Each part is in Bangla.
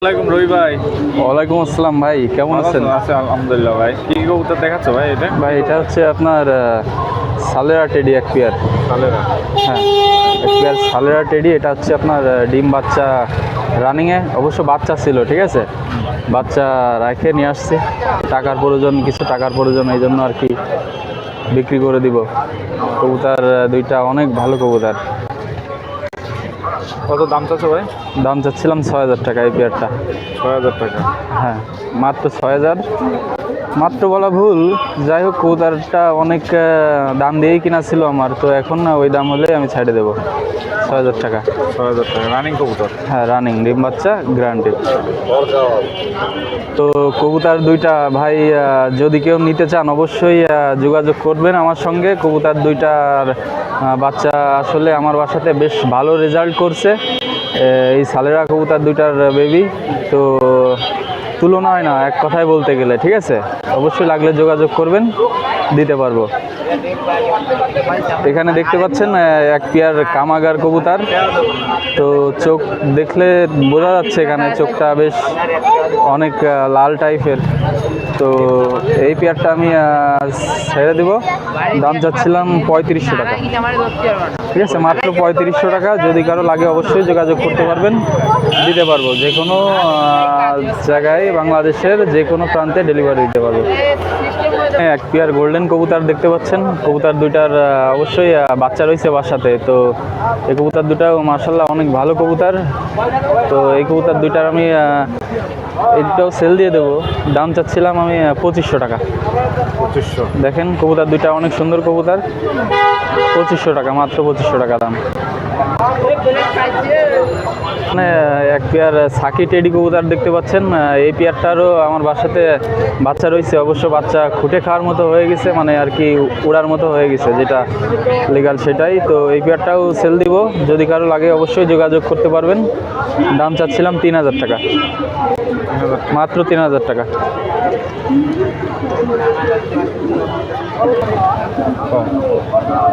আসসালামাইকুম রবি ভাই। ওয়ালাইকুম আসসালাম ভাই কেমন আছেন? আছে? আলহামদুলিল্লাহ ভাই। কি কি কবুতর দেখাচ্ছ ভাই এটা? ভাই এটা হচ্ছে আপনার সালেরা টেডি এক পেয়ার সালেরা। হ্যাঁ এক পেয়ার সালেরা টেডি এটা হচ্ছে আপনার ডিম বাচ্চা রানিংয়ে অবশ্য বাচ্চা ছিল ঠিক আছে? বাচ্চা রেখে নিয়ে আসছে। টাকার প্রয়োজন কিছু টাকার প্রয়োজন এই জন্য আর কি বিক্রি করে দিব। কবুতর দুইটা অনেক ভালো কবুতর। কত দাম চাচ্ছো ভাই? দাম চাচ্ছিলাম ছয় হাজার টাকা এই পেয়ারটা ছয় হাজার টাকা। হ্যাঁ মাত্র ছয় হাজার। মাত্র বলা ভুল। যাই হোক কবুতরটা অনেক দাম দিয়েই কিনা ছিল আমার। তো এখন না ওই দাম হলে আমি ছেড়ে দেবো। ছয় হাজার টাকা। ছয় হাজার টাকা। রানিং কবুতর? হ্যাঁ রানিং ডিম বাচ্চা গ্যারান্টি তো কবুতর দুইটা ভাই যদি কেউ নিতে চান অবশ্যই যোগাযোগ করবেন আমার সঙ্গে। কবুতর দুইটার বাচ্চা আসলে আমার বাসাতে বেশ ভালো রেজাল্ট করছে। এই সালেরা কবুতর দুইটার বেবি তো তুলনা হয় না, এক কথায় বলতে গেলে, ঠিক আছে? অবশ্যই লাগলে যোগাযোগ করবেন, দিতে পারব। এখানে দেখতে পাচ্ছেন এক পেয়ার কামাগার কবুতার। তো চোখ দেখলে বোঝা যাচ্ছে এখানে চোখটা বেশ অনেক লাল টাইপের তো এই পেয়ারটা আমি ছেড়ে দিব। দাম চাচ্ছিলাম পঁয়ত্রিশশো টাকা। ঠিক আছে মাত্র পঁয়ত্রিশশো টাকা। যদি কারও লাগে অবশ্যই যোগাযোগ করতে পারবেন দিতে পারব। যে কোনো জায়গায় বাংলাদেশের যে কোনো প্রান্তে ডেলিভারি দিতে পারব। হ্যাঁ, এক পেয়ার গোল্ডেন কবুতর দেখতে পাচ্ছেন। কবুতর দুইটার অবশ্যই বাচ্চা রয়েছে বাসাতে। তো এই কবুতর দুটাও মার্শাল্লাহ অনেক ভালো কবুতর। তো এই কবুতর দুইটার আমি আহ, এইটাও সেল দিয়ে দেবো। দাম চাচ্ছিলাম আমি পঁচিশশো টাকা। পঁচিশশো। দেখেন কবুতার দুইটা অনেক সুন্দর কবুতার। পঁচিশশো টাকা মাত্র পঁচিশশো টাকা দাম। মানে এক পেয়ার সাকি টেডি কবুতর দেখতে পাচ্ছেন। এই পেয়ারটারও আমার বাসাতে বাচ্চা রয়েছে। অবশ্য বাচ্চা খুঁটে খাওয়ার মতো হয়ে গেছে মানে আর কি উড়ার মতো হয়ে গেছে, যেটা লিগাল সেটাই। তো এই পেয়ারটাও সেল দিব। যদি কারও লাগে অবশ্যই যোগাযোগ করতে পারবেন। দাম চাচ্ছিলাম তিন হাজার টাকা। মাত্র তিন হাজার টাকা।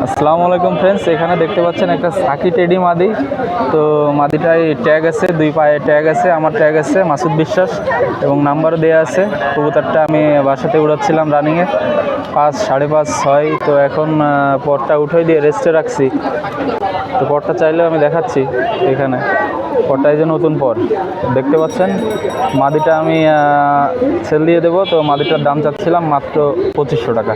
আসসালামু আলাইকুম ফ্রেন্ডস এখানে দেখতে পাচ্ছেন একটা সাকি টেডি মাদি। তো মাদিটায় ট্যাগ আছে, দুই পায়ে ট্যাগ আছে, আমার ট্যাগ আছে, মাসুদ বিশ্বাস, এবং নাম্বারও দেওয়া আছে। কবুতরটা আমি বাসাতে উড়াচ্ছিলাম রানিংয়ে পাঁচ, সাড়ে পাঁচ, ছয়, তো এখন পরটা উঠে দিয়ে রেস্টে রাখছি। তো পরটা চাইলেও আমি দেখাচ্ছি এখানে। এই যে নতুন পর। দেখতে পাচ্ছেন, মাদিটা আমি সেল দিয়ে দেবো। তো মাদিটার দাম চাচ্ছিলাম মাত্র পঁচিশশো টাকা।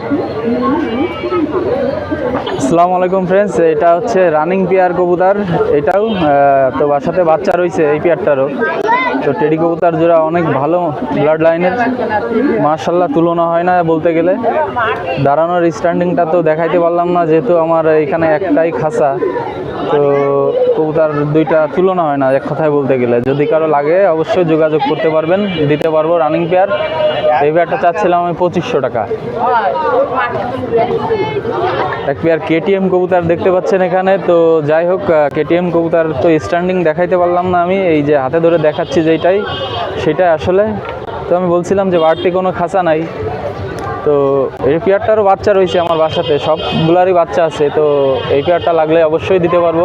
আসসালামু আলাইকুম ফ্রেন্ডস এটা হচ্ছে রানিং পেয়ার কবুতার। এটাও তো বাসাতে বাচ্চা রয়েছে এই পেয়ারটারও তো টেডি কবুতর জোড়া অনেক ভালো ব্লাড লাইনের মার্শাল্লাহ তুলনা হয় না বলতে গেলে। দাঁড়ানোর স্ট্যান্ডিংটা তো দেখাইতে পারলাম না, যেহেতু আমার এখানে একটাই খাসা তো কবুতর দুইটা তুলনা হয় না, এক কথায় বলতে গেলে। যদি কারও লাগে, অবশ্যই যোগাযোগ করতে পারবেন, দিতে পারব রানিং পেয়ার এই পেয়ারটা চাচ্ছিলাম আমি পঁচিশশো টাকা। এক পেয়ার কেটিএম কবুতর দেখতে পাচ্ছেন এখানে। তো যাই হোক কেটিএম কবুতার তো স্ট্যান্ডিং দেখাইতে পারলাম না আমি। এই যে হাতে ধরে দেখাচ্ছি সেটাই আসলে। তো আমি বলছিলাম যে বাড়তি কোনো খাঁচা নাই। তো এই পেয়ারটারও বাচ্চা রয়েছে আমার বাসাতে, সবগুলারই বাচ্চা আছে, তো এই পেয়ারটা লাগলে অবশ্যই দিতে পারব।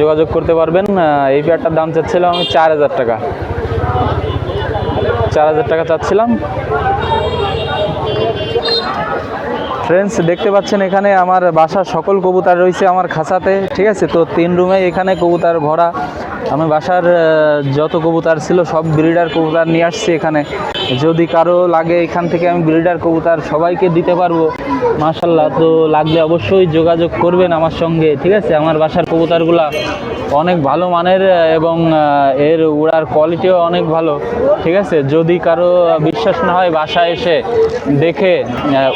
যোগাযোগ করতে পারবেন এই পেয়ারটার দাম চাচ্ছিলাম আমি চার হাজার টাকা। চার হাজার টাকা চাচ্ছিলাম। ফ্রেন্ডস দেখতে পাচ্ছেন এখানে আমার বাসার সকল কবুতার রয়েছে আমার খাঁচাতে, ঠিক আছে? তো তিন রুমে এখানে কবুতার ভরা। আমি বাসার যত কবুতর ছিল, সব ব্রিডার কবুতর নিয়ে আসছি এখানে। যদি কারও লাগে এখান থেকে আমি ব্রিডার কবুতর সবাইকে দিতে পারব। মাশাল্লাহ তো লাগলে অবশ্যই যোগাযোগ করবেন আমার সঙ্গে, ঠিক আছে? আমার বাসার কবুতরগুলা অনেক ভালো মানের এবং এর উড়ার কোয়ালিটিও অনেক ভালো, ঠিক আছে? যদি কারও বিশ্বাস না হয় বাসায় এসে দেখে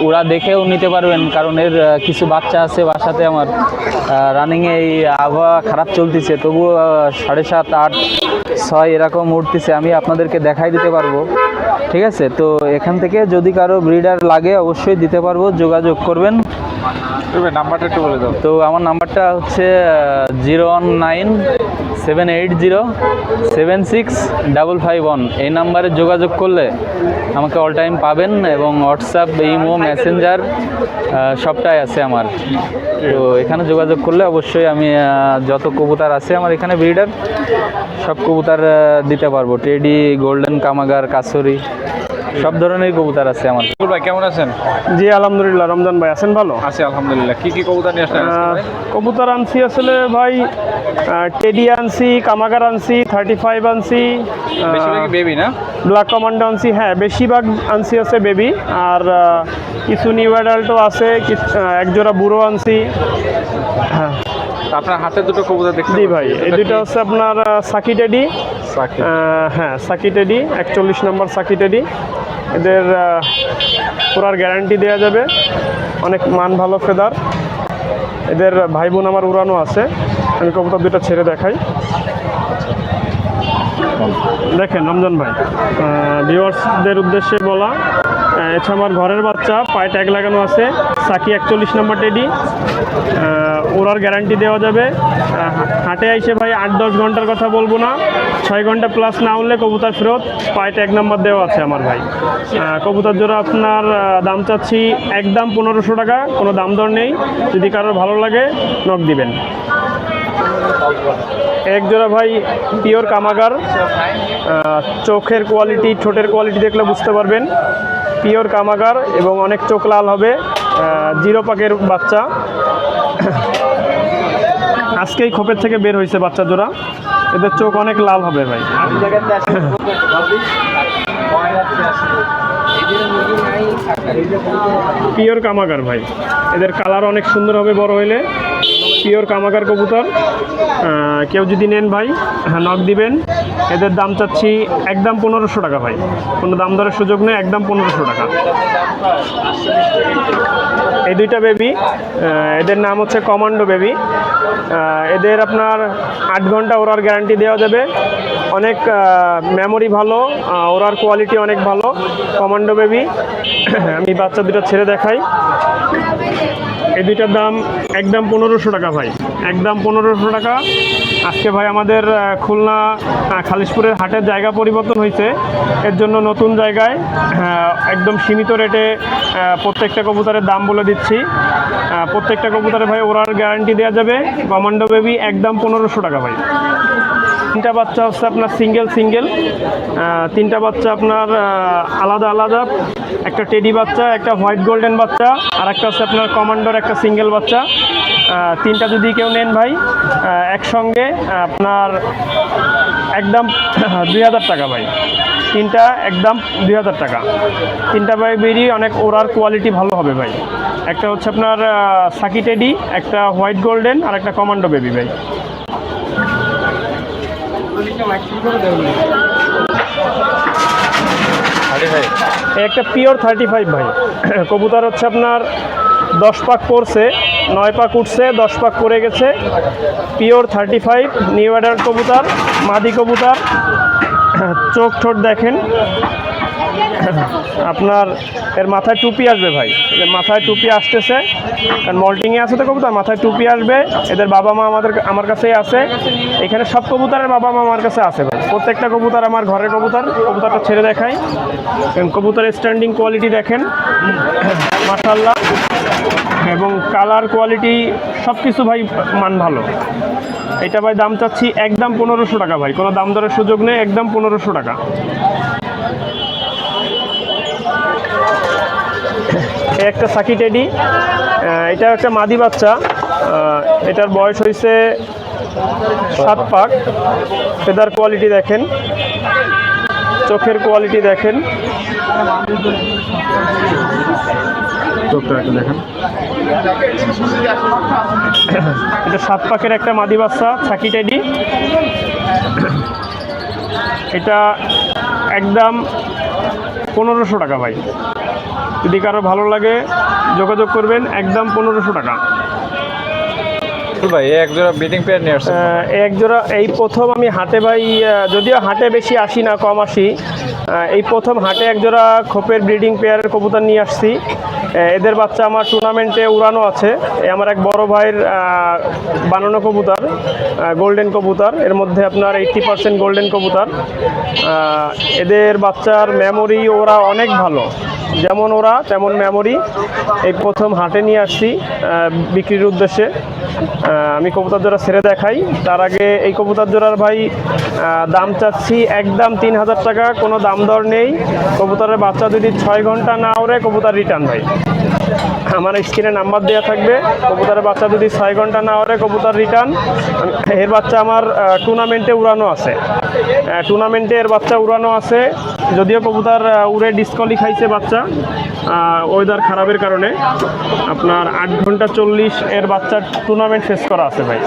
উড়া দেখেও নিতে পারবেন, কারণ এর কিছু বাচ্চা আছে বাসাতে আমার। রানিংয়ে এই আবহাওয়া খারাপ চলতেছে, তবুও সাড়ে সাত আট ছয় এরকম উঠতেছে আমি আপনাদেরকে দেখাই দিতে পারব। ঠিক আছে? তো এখান থেকে যদি কারও ব্রিডার লাগে অবশ্যই দিতে পারব যোগাযোগ করবেন। নাম্বারটা একটু বলে দাও। তো আমার নাম্বারটা হচ্ছে zero one nine seven eight zero seven six double five one এই নাম্বারে যোগাযোগ করলে আমাকে অল টাইম পাবেন এবং হোয়াটসঅ্যাপ ইমো মেসেঞ্জার সবটাই আছে আমার। তো এখানে যোগাযোগ করলে অবশ্যই আমি যত কবুতর আছে আমার এখানে ব্রিডার সব কবুতর দিতে পারব। টেডি গোল্ডেন কামাগার কাসরি সব ধরনের কবুতর আছে আমার। ভাই কেমন আছেন? জি আলহামদুলিল্লাহ রমজান ভাই আছেন ভালো? আছি আলহামদুলিল্লাহ। কি কি কবুতর নিয়ে আসলেন? কবুতর আনছি আসলে ভাই টেডি আনছি কামাগার আনছি থার্টি ফাইভ আনছি বেশিরভাগই বেবি না? ব্ল্যাক কমান্ডো আনছি হ্যাঁ বেশিরভাগ আনছি আছে বেবি আর কিছু নিউ অ্যাডাল্টও আছে কিছু- আহ, এক জোড়া বুড়ো আনছি। হ্যাঁ। আপনার হাতে দুটো কবুতর দেখতে জি ভাই এই দুটো হচ্ছে আপনার সাকি। আহ, হ্যাঁ সাকি টেডি একচল্লিশ নম্বর সাকি টেডি এদের পুরার গ্যারান্টি দেওয়া যাবে। অনেক মান ভালো ফেদার এদের ভাই বোন আমার উড়ানো আছে। আমি কবুতর দুটো ছেড়ে দেখাই। দেখেন রমজান ভাই ভিউয়ার্সদের উদ্দেশ্যে বলা এটা আমার ঘরের বাচ্চা, পায়ে ট্যাগ লাগানো আছে। সাকি একচল্লিশ নম্বর টেডি। ওরার গ্যারান্টি দেওয়া যাবে। হাটে আইসে ভাই আট দশ ঘণ্টার কথা বলব না। ছয় ঘণ্টা প্লাস না হলে কবুতর ফেরত। পায়ে ট্যাগ নাম্বার দেওয়া আছে আমার ভাই। কবুতর জোড়া আপনার দাম চাচ্ছি একদম পনেরোশো টাকা। কোনো দাম দর নেই। যদি কারোর ভালো লাগে নক দিবেন। এক জোড়া ভাই পিওর কামাগার। চোখের কোয়ালিটি ঠোঁটের কোয়ালিটি দেখলে বুঝতে পারবেন। পিওর কামাগার এবং অনেক চোখ লাল হবে জিরো পাকের বাচ্চা। আজকেই খোপের থেকে বের হয়েছে বাচ্চা জোড়া। এদের চোখ অনেক লাল হবে ভাই। পিওর কামাগার ভাই। এদের কালার অনেক সুন্দর হবে, বড় হইলে। পিওর কামাগার কবুতর। কেউ যদি নেন ভাই হ্যাঁ নক দিবেন। এদের দাম চাচ্ছি একদম পনেরোশো টাকা ভাই। কোনো দাম দরের সুযোগ নেই, একদম পনেরোশো টাকা। এই দুইটা বেবি এদের নাম হচ্ছে কমান্ডো বেবি এদের আপনার আট ঘণ্টা ওরার গ্যারান্টি দেওয়া যাবে। অনেক মেমোরি ভালো ওরার কোয়ালিটি অনেক ভালো, কমান্ডো বেবি আমি বাচ্চা দুটো ছেড়ে দেখাই। এই দুইটার দাম একদম পনেরোশো টাকা ভাই। একদম পনেরোশো টাকা। আজকে ভাই আমাদের খুলনা খালিশপুরের হাটের জায়গা পরিবর্তন হয়েছে। এর জন্য নতুন জায়গায় একদম সীমিত রেটে প্রত্যেকটা কবুতরের দাম বলে দিচ্ছি। প্রত্যেকটা কবুতরে ভাই ওরার গ্যারান্টি দেওয়া যাবে। কমান্ডো বেবি একদম পনেরোশো টাকা ভাই। তিনটা বাচ্চা হচ্ছে আপনার সিঙ্গেল সিঙ্গেল। তিনটা বাচ্চা আপনার আলাদা আলাদা। একটা টেডি বাচ্চা, একটা হোয়াইট গোল্ডেন বাচ্চা, আর একটা হচ্ছে আপনার কমান্ডোর, একটা সিঙ্গেল বাচ্চা। তিনটা যদি কেউ নেন ভাই একসঙ্গে আপনার একদম দুই হাজার টাকা ভাই। তিনটা একদম দুই হাজার টাকা। তিনটা ভাই বেরি অনেক ওরার কোয়ালিটি ভালো হবে ভাই। একটা হচ্ছে আপনার সাকি টেডি, একটা হোয়াইট গোল্ডেন, আর একটা কমান্ডো বেবি ভাই। একটা পিওর থার্টি ফাইভ ভাই। কবুতর হচ্ছে আপনার দশ পাক পড়ছে নয় পাক উঠছে দশ পাক পড়ে গেছে। Pure thirty five new adult কবুতর মাদি কবুতর। চোখ ঠোঁট দেখেন। আপনার এর মাথায় টুপি আসবে ভাই। এদের মাথায় টুপি আসতেছে, কারণ মল্টিংয়ে আছে তো কবুতর, মাথায় টুপি আসবে। এদের বাবা মা আমাদের, আমার কাছেই আছে। এখানে সব কবুতরের বাবা মা আমার কাছে আছে ভাই। প্রত্যেকটা কবুতর আমার ঘরের কবুতর, কবুতরটা ছেড়ে দেখাই। কবুতরের স্ট্যান্ডিং কোয়ালিটি দেখেন। মাশাল্লাহ এবং কালার কোয়ালিটি সব কিছু ভাই মান ভালো। এটা ভাই দাম চাচ্ছি একদম পনেরোশো টাকা ভাই। কোনো দাম দরের সুযোগ নেই, একদম পনেরোশো টাকা। একটা সাকি টেডি। এটা একটা মাদি বাচ্চা। এটার বয়স হয়েছে সাত পাক। ফেদার কোয়ালিটি দেখেন। চোখের কোয়ালিটি দেখেন। দেখেন। এটা সাত পাকের একটা মাদি বাচ্চা সাকি টেডি। এটা একদম পনেরোশো টাকা ভাই। যদি কারও ভালো লাগে যোগাযোগ করবেন একদম পনেরোশো টাকা। একজোড়া ভাই এই এক জোড়া ব্রিডিং পেয়ার নিয়ে এক জোড়া এই প্রথম আমি হাটে ভাই যদিও হাটে বেশি আসি না কম আসি এই প্রথম হাটে এক জোড়া খোপের ব্রিডিং পেয়ারের কবুতর নিয়ে আসছি। এদের বাচ্চা আমার টুর্নামেন্টে উড়ানো আছে। আমার এক বড় ভাইয়ের বানানো কবুতর গোল্ডেন কবুতর। এর মধ্যে আপনার এইট্টি পার্সেন্ট গোল্ডেন কবুতর। এদের বাচ্চার মেমোরি ওরা অনেক ভালো। যেমন ওরা, তেমন মেমোরি এই প্রথম হাটে নিয়ে আসছি বিক্রির উদ্দেশ্যে। আমি কবুতর জোড়া ছেড়ে দেখাই। তার আগে এই কবুতর জোড়ার ভাই দাম চাচ্ছি একদম তিন হাজার টাকা। কোনো দাম দর নেই। কবুতরের বাচ্চা যদি ছয় ঘণ্টা না ওরে কবুতর রিটার্ন ভাই। আমার স্ক্রিনে নাম্বার দেওয়া থাকবে। কবুতরের বাচ্চা যদি ছয় ঘণ্টা না ওরে কবুতর রিটার্ন এর বাচ্চা আমার টুর্নামেন্টে উড়ানো আছে। টুর্নামেন্টে এর বাচ্চা উড়ানো আছে। যদিও কবুতর উড়ে ডিসকলি খাইছে বাচ্চা ওয়েদার খারাপের কারণে। আপনার আট ঘণ্টা চল্লিশ এর বাচ্চার টুর্নামেন্ট শেষ করা আছে ভাই।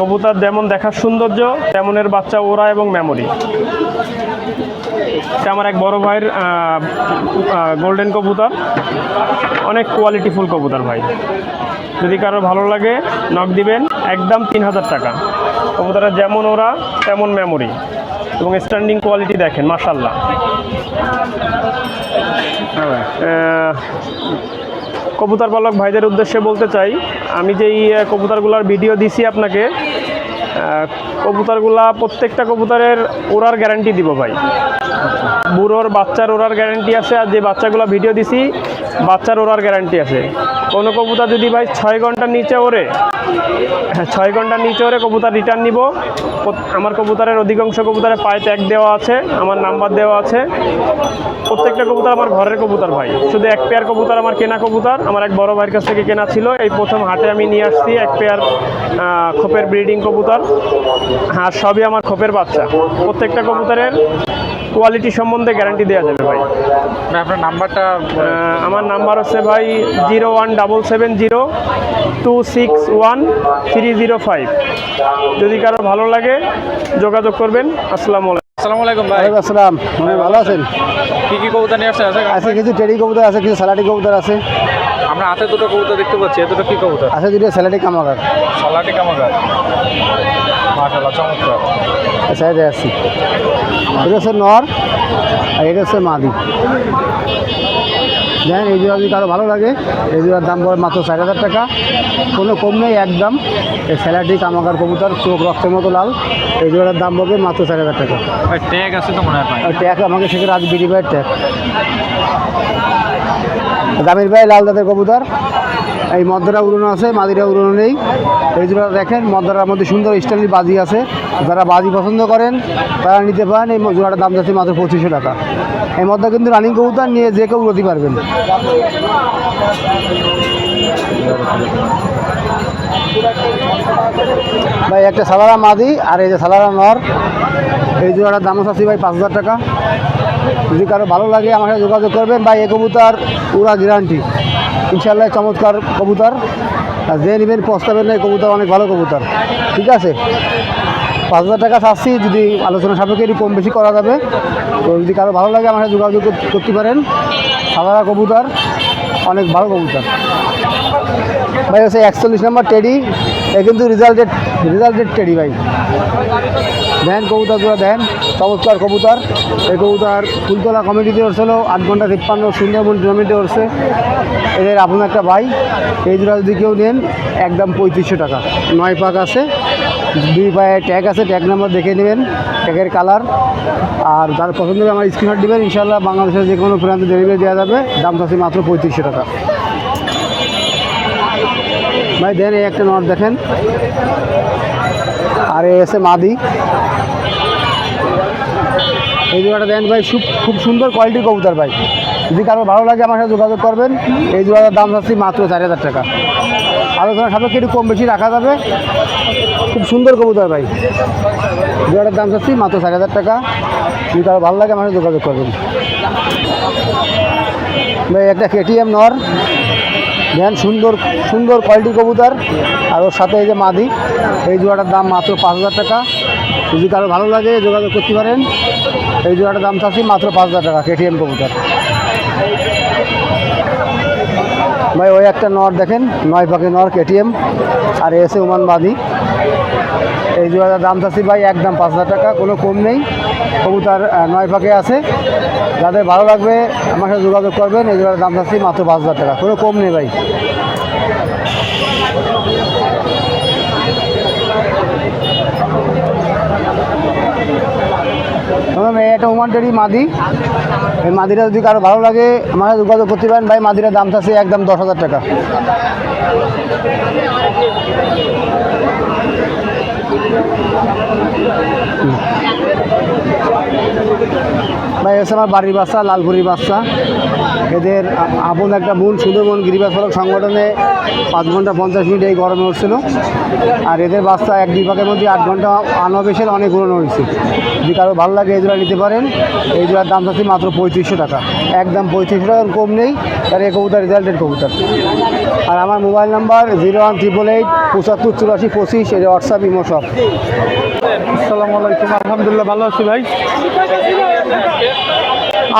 কবুতর যেমন দেখার সৌন্দর্য, তেমন এর বাচ্চা ওরা এবং মেমোরি এটা আমার এক বড় ভাইয়ের গোল্ডেন কবুতর। অনেক কোয়ালিটিফুল কবুতর ভাই। যদি কারও ভালো লাগে নক দিবেন। একদম তিন হাজার টাকা। কবুতরের যেমন ওরা, তেমন মেমোরি এবং স্ট্যান্ডিং কোয়ালিটি দেখেন মাসাল্লাহ কবুতর পালক ভাইদের উদ্দেশ্যে বলতে চাই, আমি যেই কবুতরগুলোর ভিডিও দিছি আপনাকে কবুতরগুলা প্রত্যেকটা কবুতরের ওড়ার গ্যারান্টি দিব ভাই। বুড়োর বাচ্চার ওড়ার গ্যারান্টি আছে আর যে বাচ্চাগুলো ভিডিও দিছি বাচ্চার ওড়ার গ্যারান্টি আছে। কোনো কবুতর যদি ভাই ছয় ঘণ্টার নিচে ওরে হ্যাঁ, ছয় ঘণ্টার নিচে ওরে কবুতর রিটার্ন নিব। আমার কবুতরের অধিকাংশ কবুতরে পায়ে ট্যাগ দেওয়া আছে আমার নাম্বার দেওয়া আছে। প্রত্যেকটা কবুতর আমার ঘরের কবুতর ভাই। শুধু এক পেয়ার কবুতর আমার কেনা কবুতর। আমার এক বড় ভাইয়ের কাছ থেকে কেনা ছিল। এই প্রথম হাটে আমি নিয়ে আসছি এক পেয়ার খোপের ব্রিডিং কবুতর। আর সবই আমার খোপের বাচ্চা। প্রত্যেকটা কবুতরের কোয়ালিটি সম্বন্ধে গ্যারান্টি দেওয়া যাবে ভাই। আপনার নাম্বারটা আমার নাম্বার হচ্ছে ভাই zero one double seven zero two six one three zero five. যদি কারও ভালো লাগে যোগাযোগ করবেন। আসসালামু আলাইকুম। আসসালামু আলাইকুম ভাই। আসসালাম। আপনি ভালো আছেন? কি কি কবুতর নিয়ে আসছেন? আছে আছে কিছু কবুতর আছে কিছু কবুতর আছে। আমরা হাতে দুটো কবুতর দেখতে পাচ্ছি এ দুটো কি কবুতর? আছে দুটো স্যালাডি কামাকার সালাটি কামাগার। মাশাআল্লাহ চমৎকার। আছে। এটা হচ্ছে নর আর এটা হচ্ছে মাদি। দেখেন এই জোড়া যদি কারও ভালো লাগে এই জোড়ার দাম পড়ে মাত্র চার হাজার টাকা। কোনো কম নেই একদম। এই স্যালাডি কামাকার কবুতর চোখ রক্তের মতো লাল। এই জোড়ার দাম পড়বে মাত্র চার হাজার টাকা। ট্যাগ আছে তো মনে হয় ট্যাগ আমাকে সেখানে আজ বিডি ভাইয়ের ট্যাগ। দামির ভাই লাল দাঁতের কবুতর। এই মদ্দারা উড়ানো আছে মাদিরা উড়ানো নেই। এই জোড়া দেখেন মদ্দারার মধ্যে সুন্দর স্টাইলি বাজি আছে। যারা বাজি পছন্দ করেন, তারা নিতে পারেন। এই জোড়াটার দাম যাচ্ছে মাত্র পঁচিশশো টাকা। এই মদ্দা কিন্তু রানিং কবুতর, নিয়ে যে কেউ উড়তে পারবেন। ভাই, একটা সালারা মাদি আর এই যে সালারা নর। এই জোড়াটার দাম আছে ভাই পাঁচ হাজার টাকা। যদি কারও ভালো লাগে, আমার সাথে যোগাযোগ করবেন। ভাই, এই কবুতর উড়া গ্যারান্টি ইনশাল্লাহ চমৎকার কবুতর। আর যে নেবেন পস্তাবেন না এই কবুতর, অনেক ভালো কবুতর। ঠিক আছে? পাঁচ হাজার টাকা চাচ্ছি, যদি আলোচনা সাপেক্ষে একটু কম বেশি করা যাবে। তো যদি কারও ভালো লাগে আমাকে যোগাযোগ করতে পারেন। সাদারা কবুতর, অনেক ভালো কবুতর। ভাই, হচ্ছে একচল্লিশ নম্বর টেডি। এ কিন্তু রেজাল্টেড রেজাল্টেড টেডি ভাই। দেন কবুতরগুলো দেন। চমৎকার কবুতর। এই কবুতর ফুলতলা কমিটিতে উঠছিল আট ঘণ্টা তিপ্পান্ন সুন্দরবন টুর্নামেন্টে উঠছে এদের আপনার একটা ভাই, এই দুটা যদি কেউ নেন, একদম পঁয়ত্রিশশো টাকা। নয় পাক আছে, দুই পায়ে ট্যাগ আছে ট্যাগ নাম্বার দেখে নেবেন ট্যাগের কালার আর যার পছন্দ হবে আমার স্ক্রিনশট দেবেন ইনশাল্লাহ বাংলাদেশের যে কোনো প্রান্তে ডেলিভারি দেওয়া যাবে, দাম আছে মাত্র পঁয়ত্রিশশো টাকা। ভাই, দেন এই একটা নট দেখেন। আর এসে মাদি। এই জোড়াটা দেন ভাই খুব খুব সুন্দর কোয়ালিটির কবুতর ভাই। যদি কারও ভালো লাগে আমার সাথে যোগাযোগ করবেন, এই জোড়াটার দাম যাচ্ছে মাত্র চার হাজার টাকা। আলোচনা সাপেক্ষে একটু কম বেশি রাখা যাবে। খুব সুন্দর কবুতর ভাই। জোড়াটার দাম যাচ্ছে মাত্র চার হাজার টাকা। যদি কারও ভালো লাগে আমার সাথে যোগাযোগ করবেন। ভাই, একটা কেটিএম নর। দেন সুন্দর সুন্দর কোয়ালিটি কবুতর। আর ওর সাথে এই যে মাদি, এই জোড়াটার দাম মাত্র পাঁচ হাজার টাকা। যদি কারও ভালো লাগে, যোগাযোগ করতে পারেন। এই জোড়াটার দাম চাচ্ছি মাত্র পাঁচ হাজার টাকা কেটিএম কবুতর। ভাই, ওই একটা নর দেখেন, নয় পাখি নর কেটিএম আর এসে ওমান বাদি এই জোড়াটার দাম চাচ্ছি ভাই একদম পাঁচ হাজার টাকা, কোনো কম নেই। কবুতার নয় পাকে আছে। যাদের ভালো লাগবে, আমার সাথে যোগাযোগ করবেন। এই জোড়াটার দাম চাচ্ছি মাত্র পাঁচ হাজার টাকা, কোনো কম নেই ভাই। এটা ওমানটারি মাদি। এই মাদিটা যদি কারও ভালো লাগে, আমার সাথে যোগাযোগ করতে পারেন। ভাই, মাদিটার দাম চাচ্ছে একদম দশ হাজার টাকা। হুম ভাই হচ্ছে আমার বাড়ির বাচ্চা, লালপুরির বাচ্চা। এদের আপন একটা বোন সুন্দরবন গিরিবাস ফলক সংগঠনে পাঁচ ঘণ্টা পঞ্চাশ মিনিট এই গরমে উঠছিল আর এদের বাচ্চা এক পাকের মধ্যে আট ঘণ্টা আনবেশের অনেক উড়ানো হয়েছে। যদি কারও ভালো লাগে, এই নিতে পারেন। এই জোড়ার দাম চাচ্ছি মাত্র পঁয়ত্রিশশো টাকা। একদম পঁয়ত্রিশশো টাকার কম নেই, তার এই কবুতর রেজাল্টেড কবুতর। আর আমার mobile number zero one triple eight পঁচাত্তর চুরাশি পঁচিশ, এটা হোয়াটসঅ্যাপ ইমো সব। আসসালামু আলাইকুম, আলহামদুলিল্লাহ, ভালো আছি ভাই।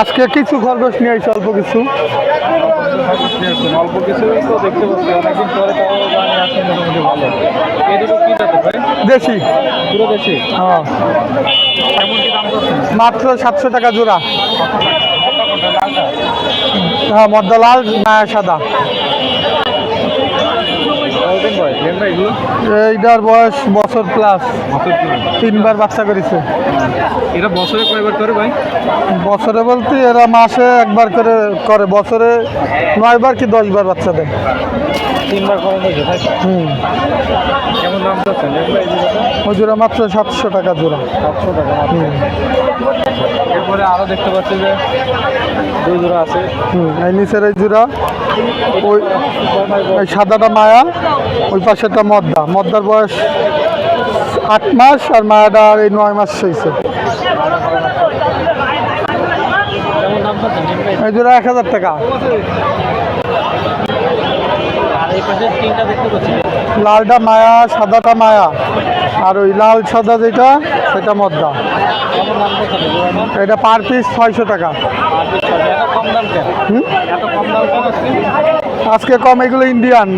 আজকে কিছু খরগোশ নিয়ে আইছি অল্প কিছু। অল্প কিছু তো দেখতে পাচ্ছি অনেকদিন পরে তাও মোটামুটি ভালো। এই দুটো কি জাতের ভাই? দেশি। পুরো দেশি? হ্যাঁ। কেমন কি দাম করছেন? মাত্র সাতশো টাকা জোড়া। হ্যাঁ মদ্দা লাল মায়া সাদা কতদিন ভাই লেন ভাই এগুলো এইটার বয়স বছর প্লাস তিনবার বাচ্চা করেছে। এটা বছরে কয়বার করে ভাই? বছরে বলতে এরা মাসে একবার করে করে বছরে নয়বার কি দশবার বাচ্চা দেয়। তিনবার তাই হুম। কেমন দাম চাচ্ছেন? ওই জোড়া মাত্র সাতশো টাকা জোড়া। সাতশো টাকা। এরপরে আরও দেখতে পাচ্ছি যে দুই জোড়া আছে। হুম এই নিচের এই জোড়া ওই এই সাদাটা মায়া ওই পাশেটা মদ্দা। মদ্দার বয়স আট মাস আর মায়াটা আর এই নয় মাস হয়েছে এই জোড়া এক হাজার টাকা। লালটা মায়া সাদাটা মায়া। আর ওই লাল সাদা যেটা সেটা মদ্দা। এটা পার পিস ছয়শো টাকা। আজকে? কম এগুলো ইন্ডিয়ান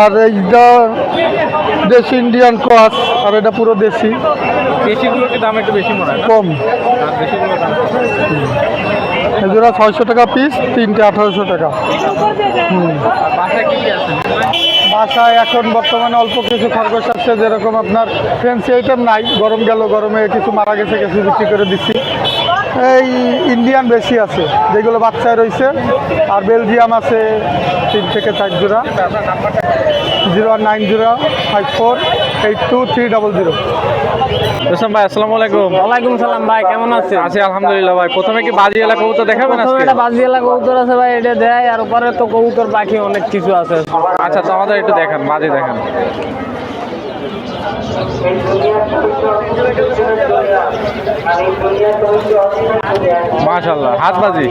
আর এইটা দেশি ইন্ডিয়ান ক্রস আর এটা পুরো দেশি। দেশিগুলোর দাম একটু বেশি মনে হয়? কম? এজোড়া ছয়শো টাকা পিস তিনটে আঠারোশো টাকা। হুম বাসায় এখন বর্তমানে অল্প কিছু খরগোশ আছে, যেরকম আপনার ফ্যান্সি আইটেম নাই, গরম গেল, গরমে কিছু মারা গেছে, কিছু বিক্রি করে দিচ্ছি। এই ইন্ডিয়ান বেশি আছে, যেগুলো বাচ্চায় রয়েছে, আর বেলজিয়াম আছে, তিন থেকে চার জোড়া। Zero nine zero five four eight two three double zero. Hossain ভাই আসসালামু আলাইকুম। ওয়ালাইকুম সালাম ভাই কেমন আছেন? আছি আলহামদুলিল্লাহ ভাই। প্রথমে কি বাজি এলাকা কবুতর দেখাবেন প্রথমে আজকে? একটা বাজিয়ালা কবুতর আছে ভাই এটা দেয় আর পরে তো কবুতর পাখি অনেক কিছু আছে। আচ্ছা তো আমাদের একটু দেখান বাজি দেখান। মাশাল্লাহ হাত বাজি।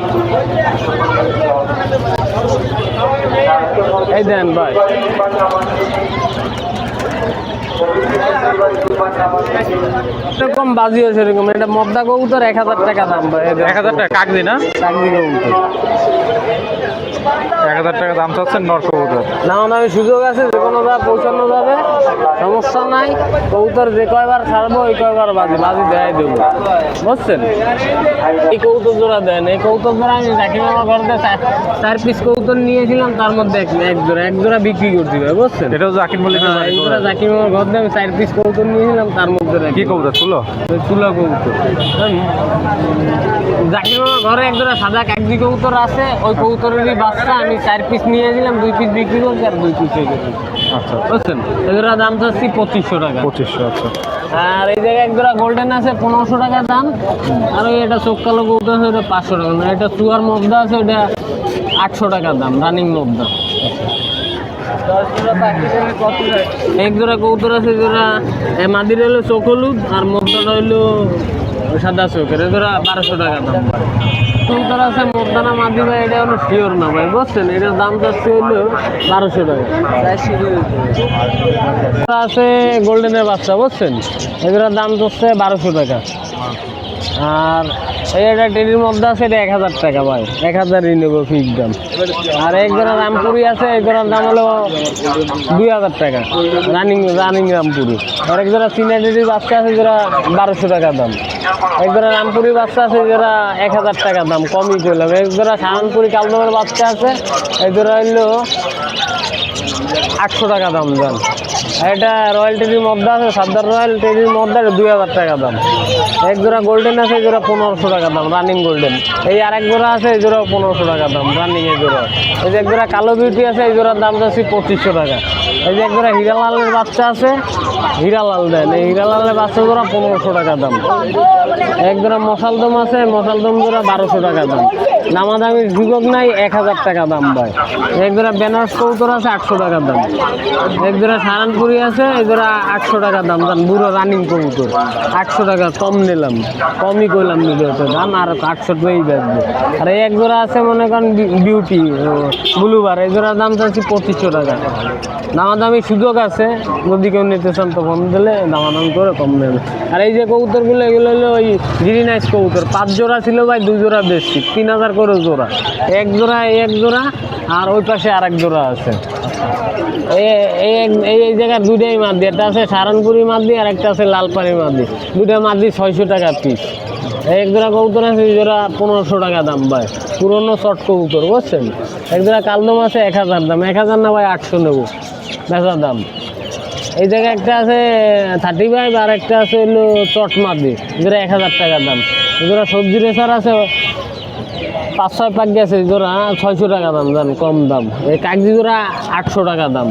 এই দেন ভাই। এরকম বাজি হয়েছে এরকম। এটা মদ্দা কবুতর এক হাজার টাকা দাম ভাই। এক হাজার টাকা কাকদি না? কাকদি কবুতর। হাজার টাকা দাম চাচ্ছেন নর কবুতর নাও নামে সুযোগ আছে যে কোনো যা পৌঁছানো যাবে সমস্যা নাই। কবুতর যে কয়বার ছাড়বো ওই কয়বার বাজি বাজি দেয় দেবো। বুঝছেন? এই কবুতর জোড়া দেন এই কবুতর জোড়া আমি জাকিমামা ঘরতে চার- পিস কবুতর নিয়েছিলাম তার মধ্যে এক এক জোড়া এক জোড়া বিক্রি করছি ভাই বুঝছেন? এটাও জাকির মল্লিক হ্যাঁ, এই জোড়া জাকিমামার ঘর দিয়ে আমি চার পিস কবুতর নিয়েছিলাম তার মধ্যে কি রাখি কবুতর তুলো? কবুতর। জাকিমামার ঘরে এক জোড়া সাদা কাকদি কবুতর আছে ওই কবুতরেরই বাচ্চা আমি চার পিস নিয়ে গেলাম দুই পিস বিক্রি করছি আর দুই পিস গেছে। আচ্ছা বুঝছেন? এগুলোর দাম চাচ্ছি পঁচিশশো টাকা। পঁচিশশো আচ্ছা। আর এই জায়গায় এক জোড়া গোল্ডেন আছে পনেরোশো টাকা দাম। আর ওই এটা চোখ কালো কৌটা আছে ওটা পাঁচশো টাকা দাম। এটা চুয়ার মদ্দা আছে ওটা আটশো টাকা দাম রানিং মদ্দা এক জোড়া কৌতর আছে জোড়া এ মাদির হলো চোখ হলুদ আর মদ্দাটা হইল সাদা চোখের এ জোড়া বারোশো টাকা দাম। কৌতর আছে মদ্দা মাদি ভাই, এটা হলো শিওর না ভাই, বুঝছেন? এটার দাম যাচ্ছে হলো বারোশো টাকা। আছে গোল্ডেনের বাচ্চা, বুঝছেন? এগুলোর দাম যাচ্ছে বারোশো টাকা। আর এই একটা টেরির মধ্যে আছে এটা এক হাজার টাকা ভাই। এক হাজারই নেব ফিক্স দাম। আর এক রামপুরি আছে এক জোড়ার দাম হলো দুই হাজার টাকা। Running running Rampuri. আর এক জোড়া সিনারিটির বাচ্চা আছে যেটা বারোশো টাকা দাম। এক রামপুরি বাচ্চা আছে যেটা এক হাজার টাকা দাম, কমই করলাম এক জোড়া সাহানপুরি কালদমের বাচ্চা আছে এক জোড়া হইল আটশো টাকা দাম দেন এটা রয়্যাল টিভির মধ্যে আছে, সাদ্দার রয়্যাল টিভির মধ্যে দুই হাজার টাকা দাম। এক জোড়া গোল্ডেন আছে এই জোড়া পনেরোশো টাকা দাম রানিং গোল্ডেন এই আরেক জোড়া আছে এই জোড়া পনেরোশো টাকা দাম রানিং এই জোড়া। এই যে এক জোড়া কালো বিউটি আছে, এই জোড়ার দাম যাচ্ছে পঁচিশশো টাকা। এই যে এক জোড়া হিরালালের বাচ্চা আছে, হিরালাল দেন, এই হিরালালের বাচ্চা জোড়া পনেরোশো টাকা দাম। এক জোড়া মশালদম আছে, মশালদম জোড়া বারোশো টাকা দাম। দামাদামির সুযোগ নাই, এক হাজার টাকা দাম ভাই। এক জোড়া বেনারস কৌতর আছে, আটশো টাকা দাম। এক জোড়া সারানপুরি আছে এই জোড়া আটশো টাকা দাম দাম। বুড়ো রানিং কবুতর। আটশো টাকা কম নিলাম, কমই করলাম হতো। দাম আর আটশো টাকাই বেচবো। আর এই এক জোড়া আছে, মনে করেন বিউটি ব্লুবার। এই জোড়ার দাম চাচ্ছি পঁচিশশো টাকা। দামাদামি সুযোগ আছে, যদি কেউ নিতে চান তো ফোন দিলে দামাদামি করে কম নেবে। আর এই যে কবুতরগুলো, এগুলো হলো ওই গ্রিন আইস কবুতর। পাঁচ জোড়া ছিল ভাই, দুই জোড়া বেশি, তিন হাজার করে জোড়া। এক জোড়া এক জোড়া, আর ওই পাশে আর এক জোড়া আছে। এই এই জায়গার দুটাই মাদি, একটা আছে সারানপুরি মাদি আর একটা আছে লালপাড়ি মাদি। দুটা মাদি ছয়শো টাকা পিস এক জোড়া কবুতর আছে জোড়া পনেরোশো টাকা দাম ভাই। পুরনো শর্ট কবুতর, বুঝছেন? এক জোড়া কালদম আছে এক হাজার দাম, এক হাজার না ভাই আটশো নেব। বেচার দাম। এই জায়গায় একটা আছে থার্টি ফাইভ আর একটা আছে হলো চট মাদি। যেটা এক হাজার টাকার দাম। যেটা সবজি রেসার আছে পাঁচ ছয় পাক গেছে। জোড়া ছয়শো টাকা দাম, জান, কম দাম। এই কাগজি জোড়া আটশো টাকা দাম।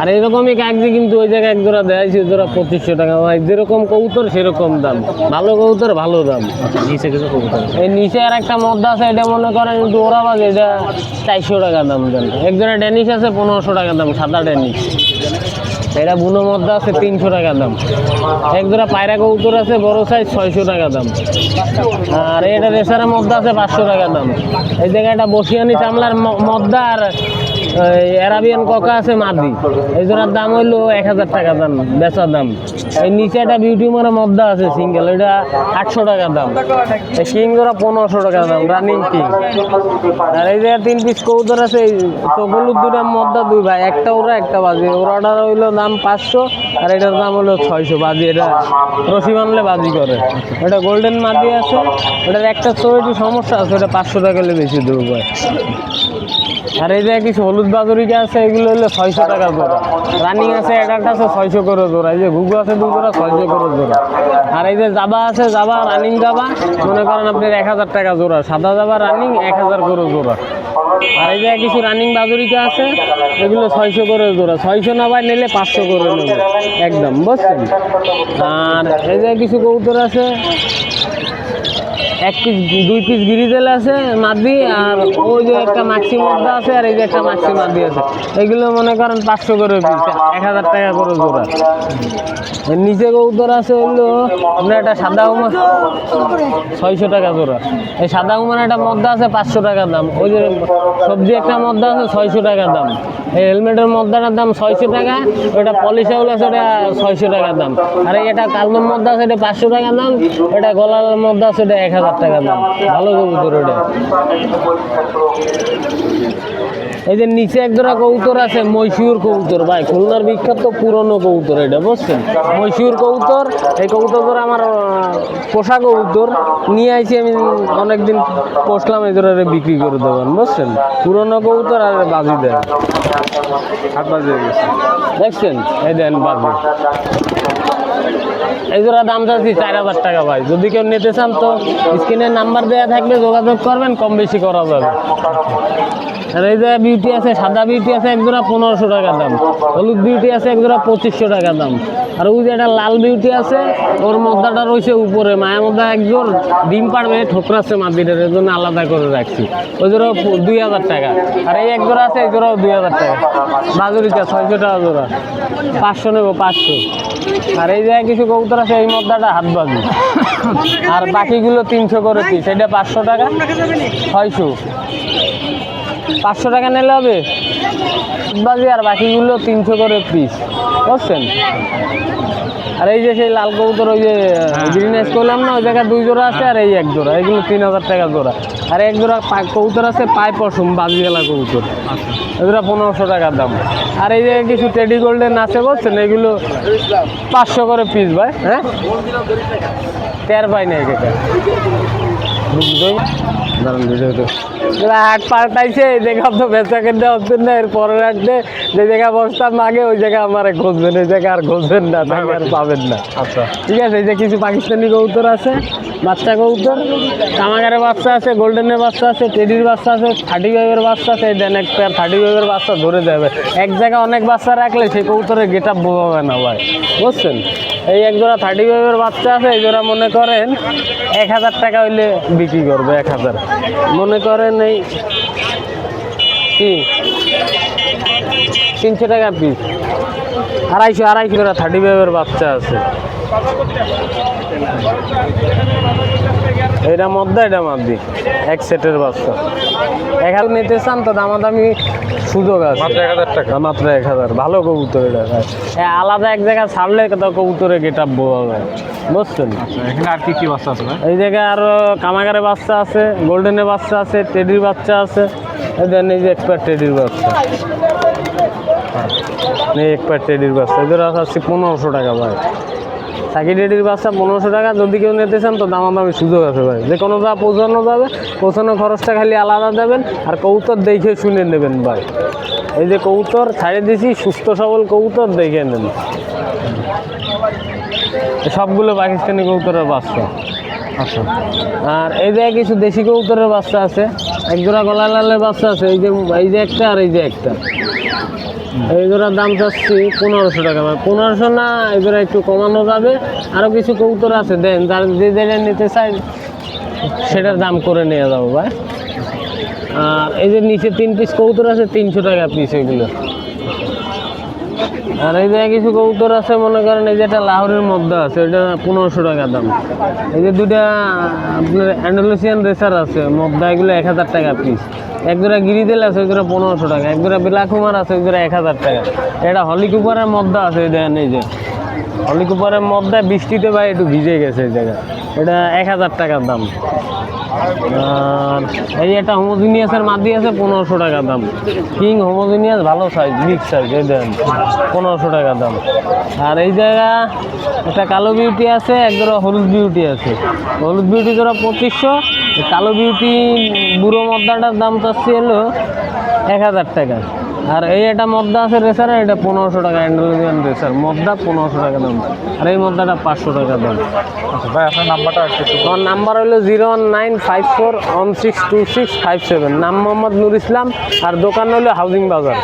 আর এরকমই কাগজি কিন্তু ওই জায়গায় এক জোড়া দেয় সে জোড়া পঁচিশশো টাকা। ভাই যেরকম কবুতর সেরকম দাম। ভালো কবুতর ভালো দাম। নিচে কিছু কবুতর এই নিচে আর একটা মদ্দা আছে এটা মনে করেন কিন্তু ওরা বাজে এটা চারশো টাকা দাম দেন এক জোড়া ড্যানিশ আছে পনেরোশো টাকা দাম সাদা ডেনিশ এটা বুনো মধ্যে আছে তিনশো টাকা দাম। এক জোড়া পায়রা কৌতর আছে, বড় সাইজ ছয়শো টাকা দাম। আর এটা রেসারের মধ্যে আছে পাঁচশো টাকা দাম। এই জায়গায় একটা বসিয়ানি চামলার মদ্দা আর অ্যারাবিয়ান ককা আছে মাদি। এই জোড়ার দাম হইল এক হাজার টাকা দাম বেচার দাম। এই নিচে একটা বিউটি মানে মদ্দা আছে সিঙ্গেল ওইটা আটশো টাকা দাম। এই কিং পনেরোশো টাকা দাম রানিং কিং আর এই জায়গায় তিন পিস কৌতর আছে, এই চকলুর দুটা মদ্দা দুই ভাই, একটা ওরা, একটা বাজি। ওরাটার হইল দাম পাঁচশো আর এটার দাম হলো ছয়শো। বাজি এটা রশি বানলে বাজি করে। এটা গোল্ডেন মাদি আছে। ওটার একটা তো একটু সমস্যা আছে, ওটা পাঁচশো টাকা হলে বেশি দেবো আর এই যে কিছু হলুদ বাদুরিকা আছে, এগুলো হলো ছয়শো টাকা জোড়া। রানিং আছে এক একটা আছে, ছয়শো করে জোড়া। এই যে ঘুঘু আছে দু জোড়া, ছয়শো করে জোড়া। আর এই যে জাবা আছে, জাবা রানিং জাবা, মনে করেন আপনার এক হাজার টাকা জোড়া। সাদা জাবা রানিং এক হাজার করে জোড়া। আর এই যে কিছু রানিং বাদুরিকা আছে, এগুলো ছয়শো করে জোড়া। ছয়শো না ভাই, নিলে পাঁচশো করে নেবে। একদম, বুঝছেন? আর এই যে কিছু কৌতর আছে এক পিস দুই পিস গিরিজেল আছে, মাদি, আর ওই যে একটা মাক্সি মধ্যে আছে, আর এই যে একটা মাক্সি মাদি আছে। এগুলো মনে করেন পাঁচশো করে পিস এক হাজার টাকা করে জোড়া। নিচে কৌতর আছে হলো আপনার একটা সাদা উমা ছয়শো টাকা জোড়া। এই সাদা উমার একটা মদ্দা আছে, পাঁচশো টাকা দাম। ওই যে সবজি একটা মদ্দা আছে, ছয়শো টাকা দাম। এই হেলমেটের মদ্দাটার দাম ছয়শো টাকা, ওটা পলিশ আছে, ওটা ছয়শো টাকা দাম। আর এটা কালমের মধ্যে আছে এটা পাঁচশো টাকা দাম। এটা গলার মধ্যে আছে, ওটা এক হাজার টাকা দাম। ভালো কবুতর ওটা। এই যে নিচে এক জোড়া কবুতর আছে, মৈশুর কবুতর। ভাই, খুলনার বিখ্যাত পুরনো কবুতর এটা, বুঝছেন? মৈশুর কবুতর, এই কবুতর আমার পোষা কবুতর। নিয়ে আইছি আমি অনেকদিন পোষলাম, এই জোড়া বিক্রি করে দেবেন, বুঝছেন? পুরনো কবুতর আর বাজি দেন। হাত গেছে। দেখছেন? এই দেন বাজি। এই জোড়া দাম চাচ্ছি চার হাজার টাকা ভাই। যদি কেউ নিতে চান তো স্ক্রিনের নাম্বার দেওয়া থাকলে যোগাযোগ করবেন, কম বেশি করা যাবে। আর এই যে বিউটি আছে, সাদা বিউটি আছে, এক জোড়া পনেরোশো টাকা দাম। হলুদ বিউটি আছে, এক জোড়া পঁচিশশো টাকা দাম। আর ওই যে একটা লাল বিউটি আছে, ওর মদ্দাটা রয়েছে উপরে। মায়ের মধ্যে একজোর ডিম পারবে ঠোকরাচ্ছে মাদিটার এর জন্য আলাদা করে রাখছি। ওই জোড়া দুই হাজার টাকা। আর এই এক জোড়া আছে জোড়াও দুই হাজার টাকা। বাজুরিটা ছয়শো টাকা জোড়া। পাঁচশো নেব, পাঁচশো। আর এই জায়গায় কিছু কবুতর আছে, এই মদ্দাটা হাত বাজি। আর বাকিগুলো তিনশো করে পিস এটা পাঁচশো টাকা। ছয়শো। পাঁচশো টাকা নিলে হবে। বাজি আর বাকিগুলো তিনশো করে পিস বুঝছেন? আর এই যে সেই লাল কবুতর ওই যে গ্রিন এস করলাম না ওই জায়গায় দুই জোড়া আছে আর এই এক জোড়া। এগুলো তিন হাজার টাকা জোড়া। আর এক জোড়া কবুতর আছে পাই পশম বাজিওয়ালা কবুতর। এগুলো পনেরোশো টাকার দাম। আর এই যে কিছু টেডি গোল্ডেন আছে বলছেন এগুলো পাঁচশো করে পিস ভাই হ্যাঁ? তের পাই না বুঝলি দাঁড়ান ভিডিওতে হাট পাল্টাইছে এই জায়গা তো বেচা কিনতে হচ্ছে না এর পরের হাটে যে জায়গা বসতাম আগে ওই জায়গা আমার খুঁজবেন ওই জায়গা আর খুঁজবেন না তাকে আর পাবেন না। আচ্ছা। ঠিক আছে এই যে কিছু পাকিস্তানি কবুতর আছে বাচ্চা কবুতর কামাগারের বাচ্চা আছে গোল্ডেনের বাচ্চা আছে টেডির বাচ্চা আছে থার্টি ফাইভের বাচ্চা আছে দেন এক পেয়ার থার্টি ফাইভের বাচ্চা ধরে যাবে। এক জায়গায় অনেক বাচ্চা রাখলে সেই কবুতরের গেট আপ বোঝাবে না ভাই বুঝছেন? এই এক জোড়া থার্টি ফাইভের বাচ্চা আছে এই জোড়া মনে করেন এক হাজার টাকা হইলে বিক্রি করবে এক হাজার। মনে করেন কি? তিনশো টাকা পিস আড়াইশো আড়াইশো করে থার্টি ফাইভের বাচ্চা আছে। এটা মধ্যে এটা মাদ্দি। এক সেটের বাচ্চা। এখানে নিতে চান তো দামাদামি সুযোগ আছে। মাত্র এক হাজার টাকা। হ্যাঁ, মাত্র এক হাজার। ভালো কবুতর এটা। এ, আলাদা এক জায়গায় ছাড়লে তো কবুতরে গেট আপ বোঝা যায়। বুঝছেন? আচ্ছা এখানে আর কি কি বাচ্চা আছে এই জায়গায় আরও কামাগারের বাচ্চা আছে গোল্ডেনের বাচ্চা আছে টেডির বাচ্চা আছে। দেন এই যে এক্সপার্ট টেডির বাচ্চা। এই এক্সপার্ট টেডির বাচ্চা। এদের আছে পনেরোশো টাকা ভাই। সাকি টেডির বাচ্চা পনেরোশো টাকা যদি কেউ নিতে চান তো দাম দামাদামি সুযোগ আছে ভাই। যে কোনো যা পৌঁছানো যাবে পৌঁছানো খরচটা খালি আলাদা দেবেন আর কবুতর দেখে শুনে নেবেন ভাই। এই যে কৌতর ছাড়ে দিছি সুস্থ সবল কৌতর দেখে নেন। সবগুলো পাকিস্তানি কৌতরের বাচ্চা। আচ্ছা। আর এই যে কিছু দেশি কৌতরের বাচ্চা আছে এক জোড়া গলা লালের বাচ্চা আছে এই যে এই যে একটা আর এই যে একটা। এই জোড়ার দাম চাচ্ছি পনেরোশো টাকা মানে পনেরোশো না জোড়া একটু কমানো যাবে। আরও কিছু কৌতর আছে, দেন, যার যে যেটা নিতে চাই সেটার দাম করে নিয়ে যাব ভাই। আর এই যে নিচে তিন পিস কৌতর আছে, তিনশো টাকা পিস এগুলো। আর এই যে কিছু কবুতর আছে, মনে করেন এই যে একটা লাহোরের মধ্যে আছে, এটা পনেরোশো টাকা দাম। এই যে দুটা আপনার অ্যান্ডালুসিয়ান রেসার আছে মদ্দা এগুলো এক হাজার টাকা পিস এক জোড়া গিরিদেল আছে, ওই জোড়া পনেরোশো টাকা। এক জোড়া বিলাকুমার আছে, ওই জোড়া এক হাজার টাকা। এটা হলিকুপারের মদ্দা আছে, এই দেখেন এই যে। হলিকুপারের মদ্দা বৃষ্টিতে ভাই একটু ভিজে গেছে এই জায়গা এটা এক হাজার টাকার দাম। আর এই একটা হোমোজিনিয়াসের মাদি আছে, পনেরোশো টাকা দাম। কিং হোমোজিনিয়াস ভালো সাইজ বিগ সাইজ এই দেন, পনেরোশো টাকা দাম। আর এই জায়গা, একটা কালো বিউটি আছে, এক জোড়া হলুদ বিউটি আছে। হলুদ বিউটি জোড়া পঁচিশশো কালো বিউটি বুড়ো মদ্দাটার দাম চাচ্ছি হলো এক হাজার টাকা। আর এই এটা মদ্দা আছে রেসার এটা পনেরোশো টাকা অ্যান্ড্রোলিয়ান রেসার মদ্দা পনেরোশো টাকা দাম। আর এই মদ্দাটা পাঁচশো টাকা দাম। আচ্ছা ভাই আপনার নাম্বারটা আমার নাম্বার হলো zero one nine five four one six two six five seven. নাম মোহাম্মদ নুর ইসলাম আর দোকান হলো হাউজিং বাজার।